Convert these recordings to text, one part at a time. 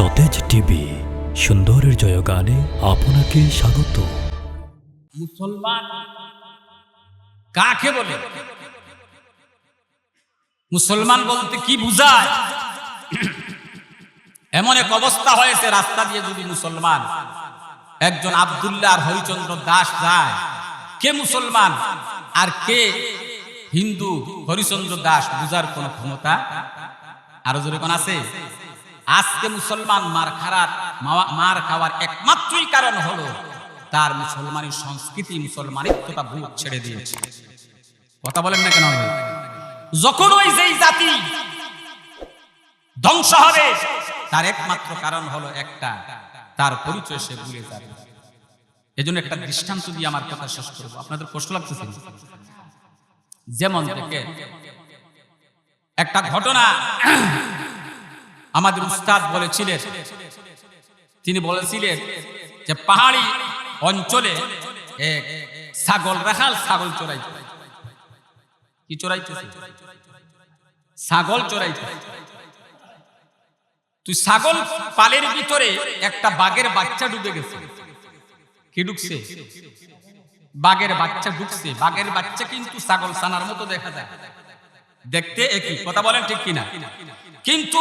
সতেজ টিভি, সুন্দরের জয়গানে আপনাকে স্বাগত। মুসলমান কাকে বলে? মুসলমান বলতে কি বুঝায়? এমন এক অবস্থা হয়েছে, রাস্তা দিয়ে যদি মুসলমান একজন আবদুল্লাহ আর হরিচন্দ্র দাস যায়, কে মুসলমান? আর কে হিন্দু হরিচন্দ্র দাস বুঝার কোন ক্ষমতা? আরও জোরে কোন আছে? আজকে মুসলমান মার খারাপ মার খাওয়ার একমাত্রই কারণ হলো তার মুসলমানের সংস্কৃতি মুসলমানিত্বতা বুক ছেড়ে দিয়েছে। কথা বলেন না কেন? যখন ওই যেই জাতি ধ্বংস হবে, তার একমাত্র কারণ হলো একটা, তার পরিচয় সে ভুলে যাবে। এজন্য একটা দৃষ্টান্ত দিয়ে আমার কথা শেষ করব। আপনাদের কষ্ট লাগতেছে? যেমন থেকে একটা ঘটনা আমাদের উস্তাদ বলেছিলেন, তিনি বলেছিলেন যে পাহাড়ি অঞ্চলে ছাগল, রাখাল ছাগল চড়াই কি চড়াইতেছে ছাগল চড়াইতে। তুই ছাগল পালের ভিতরে একটা বাঘের বাচ্চা ডুবে গেছে। কি ঢুকছে বাঘের বাচ্চা ঢুকছে বাঘের বাচ্চা কিন্তু ছাগল সানার মতো দেখা যায়। দেখতে একই। কথা বলেন ঠিক কিনা? কিন্তু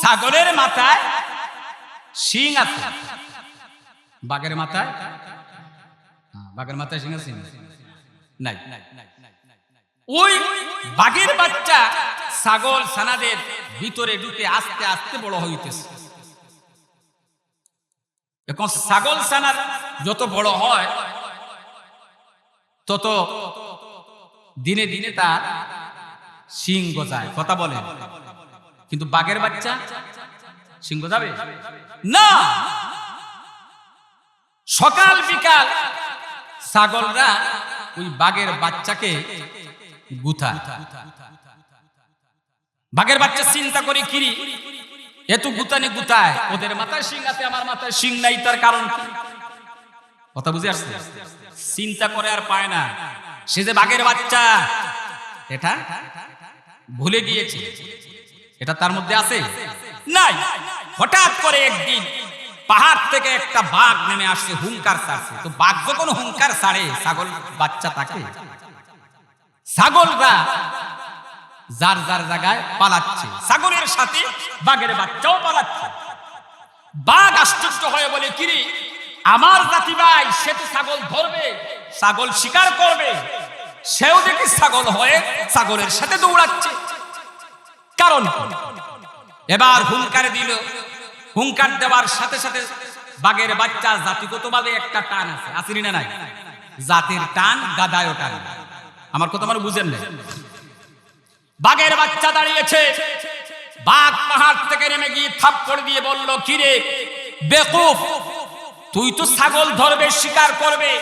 ছাগলের মাথায় শিং আছে। বাঘের মাথায়? হ্যাঁ, বাঘের মাথায় শিং আছে? নাই। ওই বাঘের বাচ্চা ছাগল ছানাদের ভিতরে ঢুকে আস্তে আস্তে বড় হইতেছে। এখন ছাগল ছানার যত বড় হয় তত দিনে দিনে তার সিং গজায়। কথা বলে কিন্তু বাঘের বাচ্চা সিংহ যাবে? না! সকাল বিকাল ছাগলরা ওই বাঘের বাচ্চাকে গুথা। বাঘের বাচ্চা চিন্তা করে কিরি এত গুতানি গুতায়। ওদের মাথায় সিং আছে, আমার মাথায় সিং নাই, তার কারণ? কথা বুঝে আসছে? চিন্তা করে আর পায় না। সে যে বাঘের বাচ্চা, এটা ভুলে গিয়েছে। এটা তার মধ্যে আছে? নাই। হঠাৎ করে একদিন পাহাড় থেকে একটা বাঘ নেমে আসছে, হুঙ্কার ছাড়ছে। তো বাঘ যখন হুঙ্কার ছাড়ে, ছাগল, বাচ্চা তাকে? ছাগলরা যার যার জায়গায় পালাচ্ছে। ছাগলের সাথে বাঘের বাচ্চাও পালাচ্ছে। বাঘ আশ্চর্য হয়ে বলে, কিরি, আমার জাতি ভাই সে তো ছাগল ধরবে, ছাগল শিকার করবে। সেও দেখি ছাগল হয়ে ছাগলের সাথে দৌড়াচ্ছে। কারণ? কি? এবার হুঙ্কার দিল। হুঙ্কার দেওয়ার সাথে সাথে বাঘের বাচ্চা জাতিগতভাবে একটা টান আছে। আসিনি না নাই? জাতির টান, গাদায়ও টান। আমার কথা আমার বুঝেন না বাঘের বাচ্চা দাঁড়িয়েছে। বাঘ পাহাড় থেকে নেমে গিয়ে থাপ্পড় দিয়ে বলল কিরে বেকুফ! তুই তো ছাগল ধরবে, শিকার করবে।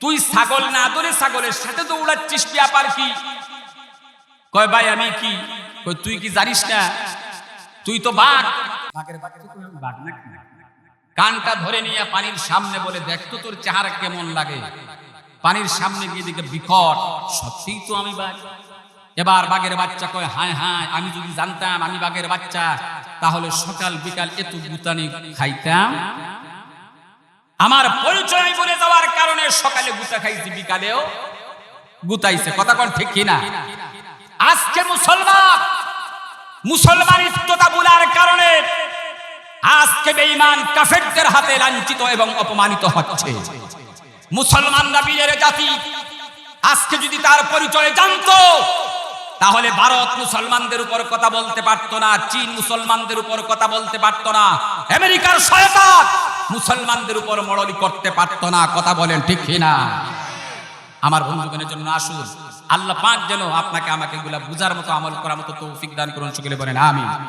তুই ছাগল না ধরে ছাগলের সাথে দৌড়াচ্ছিস, ব্যাপার কি? কয়, ভাই, আমি কি? তুই কি জানিস না? তুই তো বাঘ। বাঘের কানটা ধরে নিয়ে পানির সামনে বলে, দেখ তো তোর চেহারা কেমন লাগে। পানির সামনে গিয়ে দিকে বিকট। সত্যিই তো আমি বাঘ। এবার বাঘের বাচ্চা কয়, হায় হায়, আমি যদি জানতাম আমি বাঘের বাচ্চা, তাহলে সকাল বিকাল এত গুতানি খাইতাম। আমার পরিচয় বলে যাওয়ার কারণে সকালে গুতা খাইছি, বিকালেও গুতাইছে। কথা কোন ঠিক কিনা? আজকে মুসলমান মুসলমানিত্বতা বলার কারণে আজকে বেঈমান কাফেরদের হাতে লাঞ্ছিত এবং অপমানিত হচ্ছে। মুসলমানরা বীরের জাতি। আজকে যদি তার পরিচয় জানতো, তাহলে ভারত মুসলমানদের উপর কথা বলতে পারতো না, চীন মুসলমানদের উপর কথা বলতে পারতো না, আমেরিকার সহায়তা মুসলমানদের উপর মরলি করতে পারতো না, কথা বলেন ঠিক না আমার বন্ধুগণের জন্য আসুন। আল্লাহ পাক যেন আপনাকে আমাকে এগুলা বুঝার মতো, আমল করার মতো তৌফিক দান করুন, সকলে বলেন আমি